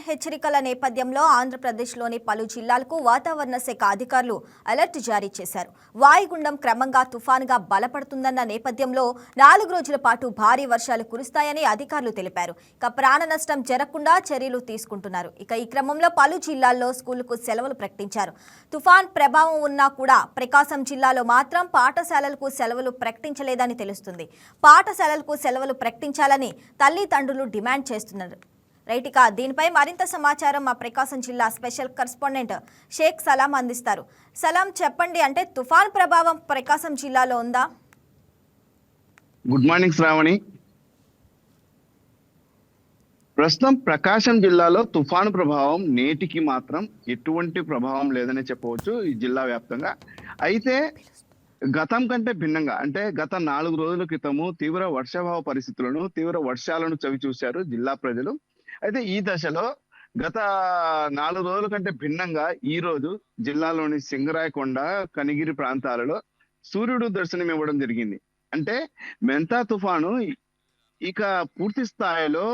తుఫాన్ హెచ్చరికల నేపథ్యంలో ఆంధ్రప్రదేశ్లోని పలు జిల్లాలకు వాతావరణ శాఖ అధికారులు అలర్ట్ జారీ చేశారు. వాయుగుండం క్రమంగా తుఫాన్గా బలపడుతుందన్న నేపథ్యంలో నాలుగు రోజుల పాటు భారీ వర్షాలు కురుస్తాయని అధికారులు తెలిపారు. ఇక ప్రాణ నష్టం జరగకుండా చర్యలు తీసుకుంటున్నారు. ఇక ఈ క్రమంలో పలు జిల్లాల్లో స్కూలుకు సెలవులు ప్రకటించారు. తుఫాన్ ప్రభావం ఉన్నా కూడా ప్రకాశం జిల్లాలో మాత్రం పాఠశాలలకు సెలవులు ప్రకటించలేదని తెలుస్తుంది. పాఠశాలలకు సెలవులు ప్రకటించాలని తల్లిదండ్రులు డిమాండ్ చేస్తున్నారు. రైట్ ఇక దీనిపై మరింత సమాచారం మా ప్రకాశం జిల్లా స్పెషల్ కరస్పాండెంట్ షేక్ సలాం అందిస్తారు. సలాం చెప్పండి అంటే తుఫాన్ ప్రభావం ప్రకాశం జిల్లాలో ఉందా? Good morning Shravani. ప్రస్తుతం ప్రకాశం జిల్లాలో తుఫాను ప్రభావం నేటికి మాత్రం ఎటువంటి ప్రభావం లేదని చెప్పవచ్చు ఈ జిల్లా వ్యాప్తంగా. అయితే గతం కంటే భిన్నంగా అంటే గత నాలుగు రోజుల క్రితము తీవ్ర వర్షాభావ పరిస్థితులను తీవ్ర వర్షాలను చవి చూశారు జిల్లా ప్రజలు. అయితే ఈ దశలో గత నాలుగు రోజుల కంటే భిన్నంగా ఈ రోజు జిల్లాలోని సింగరాయకొండ కనిగిరి ప్రాంతాలలో సూర్యుడు దర్శనం ఇవ్వడం జరిగింది. అంటే మెంతా తుఫాను ఇక పూర్తి స్థాయిలో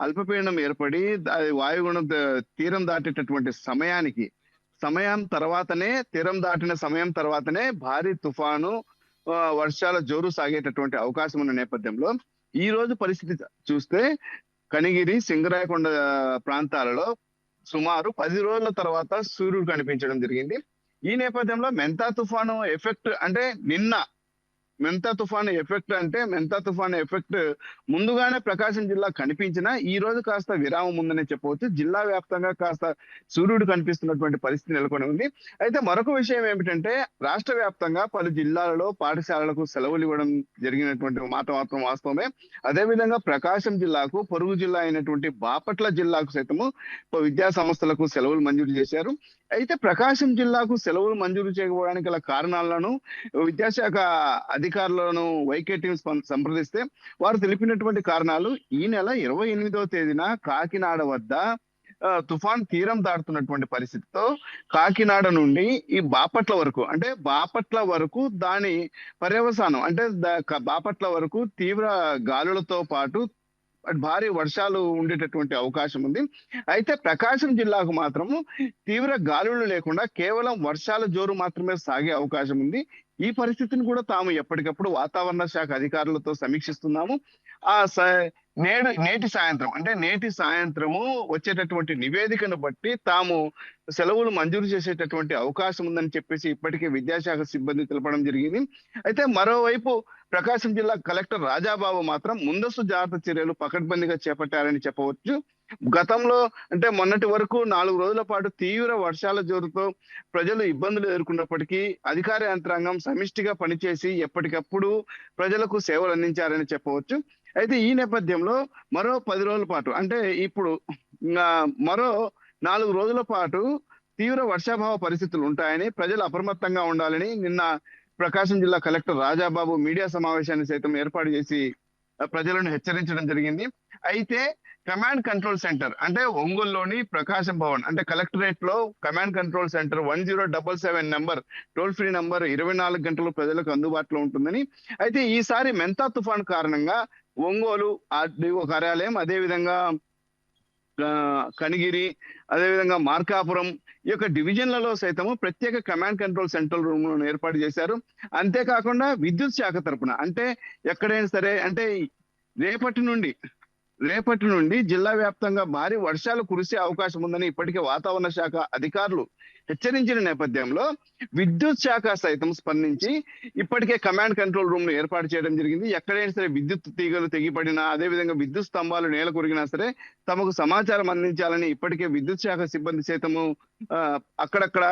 అల్పపీడనం ఏర్పడి అది వాయుగుణం తీరం దాటేటటువంటి సమయానికి సమయం తర్వాతనే తీరం దాటిన సమయం తర్వాతనే భారీ తుఫాను వర్షాల జోరు సాగేటటువంటి అవకాశం ఉన్న నేపథ్యంలో ఈ రోజు పరిస్థితి చూస్తే కనిగిరి సింగరాయకొండ ప్రాంతాలలో సుమారు పది రోజుల తర్వాత సూర్యుడు కనిపించడం జరిగింది. ఈ నేపథ్యంలో మెంతా తుఫాను ఎఫెక్ట్ అంటే నిన్న మెంతా తుఫాను ఎఫెక్ట్ అంటే మెంతా తుఫాను ఎఫెక్ట్ ముందుగానే ప్రకాశం జిల్లా కనిపించినా ఈ రోజు కాస్త విరామం ఉందనే చెప్పవచ్చు. జిల్లా వ్యాప్తంగా కాస్త సూర్యుడు కనిపిస్తున్నటువంటి పరిస్థితి నెలకొని ఉంది. అయితే మరొక విషయం ఏమిటంటే రాష్ట్ర వ్యాప్తంగా పలు జిల్లాలలో పాఠశాలలకు సెలవులు ఇవ్వడం జరిగినటువంటి మాట మాత్రం వాస్తవమే. అదేవిధంగా ప్రకాశం జిల్లాకు పొరుగు జిల్లా అయినటువంటి బాపట్ల జిల్లాకు సైతము విద్యా సంస్థలకు సెలవులు మంజూరు చేశారు. అయితే ప్రకాశం జిల్లాకు సెలవులు మంజూరు చేయకపోవడానికి గల కారణాలను విద్యాశాఖ అధికారులను వైకే టీం సంప్రదిస్తే వారు తెలిపినటువంటి కారణాలు ఈ నెల ఇరవై ఎనిమిదవ తేదీన కాకినాడ వద్ద తుఫాన్ తీరం దాటుతున్నటువంటి పరిస్థితితో కాకినాడ నుండి ఈ బాపట్ల వరకు అంటే బాపట్ల వరకు దాని పర్యవసానం అంటే బాపట్ల వరకు తీవ్ర గాలులతో పాటు భారీ వర్షాలు ఉండేటటువంటి అవకాశం ఉంది. అయితే ప్రకాశం జిల్లాకు మాత్రము తీవ్ర గాలులు లేకుండా కేవలం వర్షాల జోరు మాత్రమే సాగే అవకాశం ఉంది. ఈ పరిస్థితిని కూడా తాము ఎప్పటికప్పుడు వాతావరణ శాఖ అధికారులతో సమీక్షిస్తున్నాము. ఆ స- నేడు నేటి సాయంత్రం అంటే నేటి సాయంత్రము వచ్చేటటువంటి నివేదికను బట్టి తాము సెలవులు మంజూరు చేసేటటువంటి అవకాశం ఉందని చెప్పేసి ఇప్పటికే విద్యాశాఖ సిబ్బంది తెలపడం జరిగింది. అయితే మరోవైపు ప్రకాశం జిల్లా కలెక్టర్ రాజాబాబు మాత్రం ముందస్తు జాగ్రత్త చర్యలు పకడ్బందీగా చేపట్టారని చెప్పవచ్చు. గతంలో అంటే మొన్నటి వరకు నాలుగు రోజుల పాటు తీవ్ర వర్షాల జోరుతో ప్రజలు ఇబ్బందులు ఎదుర్కొన్నప్పటికీ అధికార యంత్రాంగం సమిష్టిగా పనిచేసి ఎప్పటికప్పుడు ప్రజలకు సేవలు అందించారని చెప్పవచ్చు. అయితే ఈ నేపథ్యంలో మరో పది రోజుల పాటు అంటే ఇప్పుడు మరో నాలుగు రోజుల పాటు తీవ్ర వర్షాభావ పరిస్థితులు ఉంటాయని ప్రజలు అప్రమత్తంగా ఉండాలని నిన్న ప్రకాశం జిల్లా కలెక్టర్ రాజాబాబు మీడియా సమావేశాన్ని సైతం ఏర్పాటు చేసి ప్రజలను హెచ్చరించడం జరిగింది. అయితే కమాండ్ కంట్రోల్ సెంటర్ అంటే ఒంగోలులోని ప్రకాశం భవన్ అంటే కలెక్టరేట్లో command control centre one zero double seven number toll free number ఇరవై నాలుగు గంటలు ప్రజలకు అందుబాటులో ఉంటుందని. అయితే ఈసారి మెంతా తుఫాన్ కారణంగా ఒంగోలు ఆర్డీఓ కార్యాలయం అదేవిధంగా కనిగిరి అదేవిధంగా మార్కాపురం ఈ యొక్క డివిజన్లలో సైతము ప్రత్యేక కమాండ్ కంట్రోల్ సెంట్రల్ రూమ్ ఏర్పాటు చేశారు. అంతేకాకుండా విద్యుత్ శాఖ తరపున అంటే ఎక్కడైనా సరే అంటే రేపటి నుండి రేపటి నుండి జిల్లా వ్యాప్తంగా భారీ వర్షాలు కురిసే అవకాశం ఉందని ఇప్పటికే వాతావరణ శాఖ అధికారులు హెచ్చరించిన నేపథ్యంలో విద్యుత్ శాఖ సైతం స్పందించి ఇప్పటికే కమాండ్ కంట్రోల్ రూమ్ను ఏర్పాటు చేయడం జరిగింది. ఎక్కడైనా సరే విద్యుత్ తీగలు తెగిపడినా అదేవిధంగా విద్యుత్ స్తంభాలు నేల కొరిగినా సరే తమకు సమాచారం అందించాలని ఇప్పటికే విద్యుత్ శాఖ సిబ్బంది సైతము అక్కడక్కడ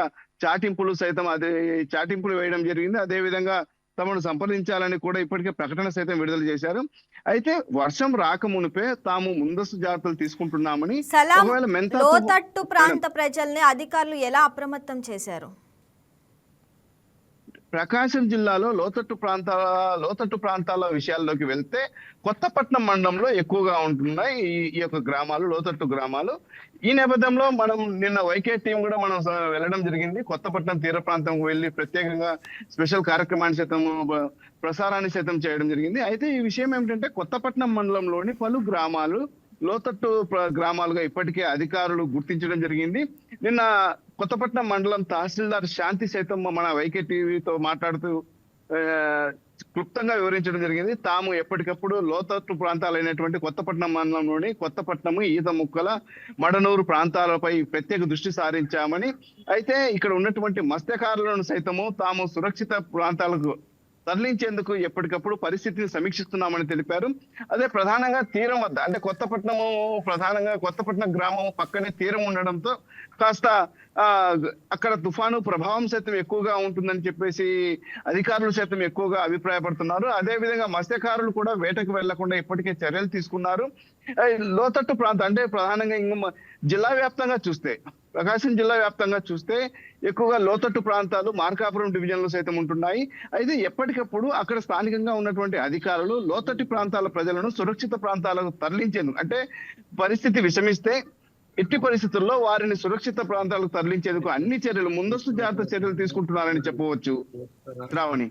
చాటింపులు సైతం అదే చాటింపులు వేయడం జరిగింది. అదే విధంగా తమను సంప్రదించాలని కూడా ఇప్పటికే ప్రకటన సైతం విడుదల చేశారు. అయితే వర్షం రాకమునిపే తాము ముందస్తు జాగ్రత్తలు తీసుకుంటున్నామని ప్రాంత ప్రజల్ని అధికారులు ఎలా అప్రమత్తం చేశారు? ప్రకాశం జిల్లాలో లోతట్టు ప్రాంతాల లోతట్టు ప్రాంతాల విషయాల్లోకి వెళ్తే కొత్తపట్నం మండలంలో ఎక్కువగా ఉంటున్నాయి ఈ ఈ యొక్క గ్రామాలు లోతట్టు గ్రామాలు. ఈ నేపథ్యంలో మనం నిన్న వైకే టీం కూడా మనం వెళ్ళడం జరిగింది. కొత్తపట్నం తీర ప్రాంతం వెళ్ళి ప్రత్యేకంగా స్పెషల్ కార్యక్రమాన్ని సైతం ప్రసారాన్ని సైతం చేయడం జరిగింది. అయితే ఈ విషయం ఏమిటంటే కొత్తపట్నం మండలంలోని పలు గ్రామాలు లోతట్టు గ్రామాలుగా ఇప్పటికే అధికారులు గుర్తించడం జరిగింది. నిన్న కొత్తపట్నం మండలం తహసీల్దార్ శాంతి సైతం మన వైకే టీవీతో మాట్లాడుతూ క్లుప్తంగా వివరించడం జరిగింది. తాము ఎప్పటికప్పుడు లోతట్టు ప్రాంతాలైనటువంటి కొత్తపట్నం మండలంలోని కొత్తపట్నము ఈత ముక్కల మడనూరు ప్రాంతాలపై ప్రత్యేక దృష్టి సారించామని. అయితే ఇక్కడ ఉన్నటువంటి మత్స్యకారులను సైతము తాము సురక్షిత ప్రాంతాలకు తరలించేందుకు ఎప్పటికప్పుడు పరిస్థితిని సమీక్షిస్తున్నామని తెలిపారు. అదే ప్రధానంగా తీరం వద్ద అంటే కొత్తపట్నము ప్రధానంగా కొత్తపట్నం గ్రామం పక్కనే తీరం ఉండడంతో కాస్త అక్కడ తుఫాను ప్రభావం సైతం ఎక్కువగా ఉంటుందని చెప్పేసి అధికారులు సైతం ఎక్కువగా అభిప్రాయపడుతున్నారు. అదే విధంగా మత్స్యకారులు కూడా వేటకు వెళ్ళకుండా ఇప్పటికే చర్యలు తీసుకున్నారు. లోతట్టు ప్రాంతం అంటే ప్రధానంగా ఇంక జిల్లా వ్యాప్తంగా చూస్తే ప్రకాశం జిల్లా వ్యాప్తంగా చూస్తే ఎక్కువగా లోతట్టు ప్రాంతాలు మార్కాపురం డివిజన్లు సైతం ఉంటున్నాయి. అయితే ఎప్పటికప్పుడు అక్కడ స్థానికంగా ఉన్నటువంటి అధికారులు లోతట్టు ప్రాంతాల ప్రజలను సురక్షిత ప్రాంతాలకు తరలించేందుకు అంటే పరిస్థితి విషమిస్తే ఎట్టి పరిస్థితుల్లో వారిని సురక్షిత ప్రాంతాలకు తరలించేందుకు అన్ని చర్యలు ముందస్తు జాగ్రత్త చర్యలు తీసుకుంటున్నారని చెప్పవచ్చు. రావణి